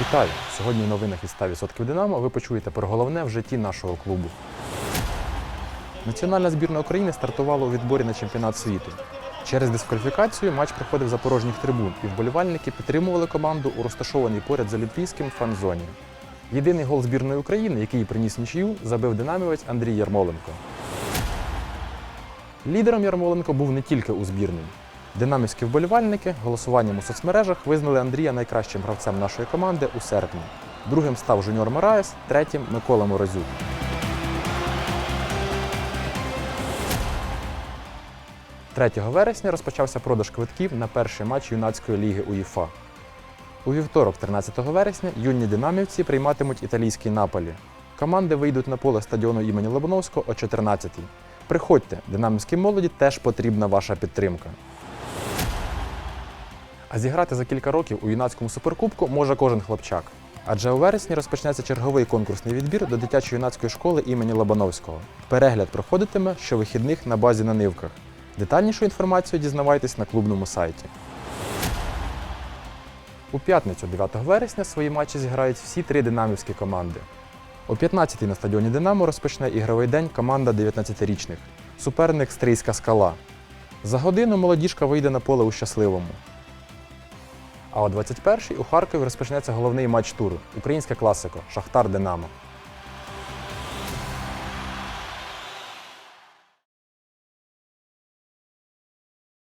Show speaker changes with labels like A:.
A: Вітаю! Сьогодні в новинах від 100% Динамо ви почуєте про головне в житті нашого клубу. Національна збірна України стартувала у відборі на чемпіонат світу. Через дискваліфікацію матч проходив за порожніх трибун, і вболівальники підтримували команду у розташованій поряд з Олімпійським фан-зоні. Єдиний гол збірної України, який приніс нічию, забив динамівець Андрій Ярмоленко. Лідером Ярмоленко був не тільки у збірній. Динамівські вболівальники голосуванням у соцмережах визнали Андрія найкращим гравцем нашої команди у серпні. Другим став Жуніор Мораєс, третім Микола Морозюк. – 3 вересня розпочався продаж квитків на перший матч юнацької ліги УЄФА. У вівторок, 13 вересня, юні динамівці прийматимуть італійський наполі. Команди вийдуть на поле стадіону імені Лобановського о 14-й. Приходьте, динамівській молоді теж потрібна ваша підтримка. А зіграти за кілька років у юнацькому суперкубку може кожен хлопчак. Адже у вересні розпочнеться черговий конкурсний відбір до дитячо-юнацької школи імені Лобановського. Перегляд проходитиме щовихідних на базі на нивках. Детальнішу інформацію дізнавайтесь на клубному сайті. У п'ятницю, 9 вересня, свої матчі зіграють всі три динамівські команди. О 15-й на стадіоні Динамо розпочне ігровий день команда 19-річних. Суперник Стрийська скала. За годину молодіжка вийде на поле у щасливому. А о 21-й у Харкові розпочнеться головний матч туру українська класика Шахтар Динамо.